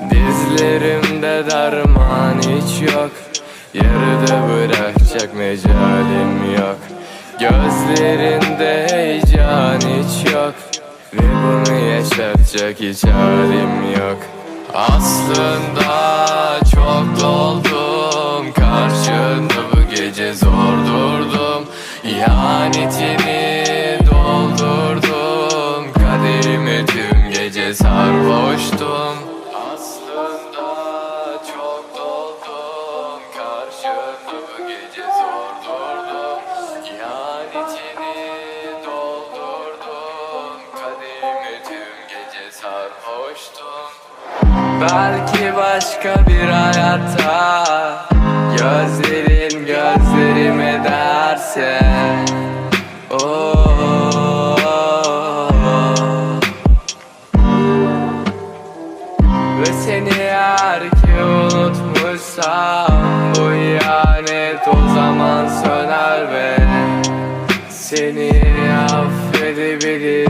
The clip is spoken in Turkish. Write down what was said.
Dizlerimde derman hiç yok. Yarıda bırakacak mecalim yok. Gözlerinde heyecan hiç yok. Ve bunu yaşatacak hiç halim yok. Aslında çok doldum. Karşında bu gece zor durdum. İhanetini doldurdum. Kaderimi tüm gece sarhoştum sarhoştum Belki başka bir hayatta Gözlerin gözlerime derse oh. Ve seni eğer ki unutmuşsam Bu ihanet o zaman söner ve Seni affedebilirim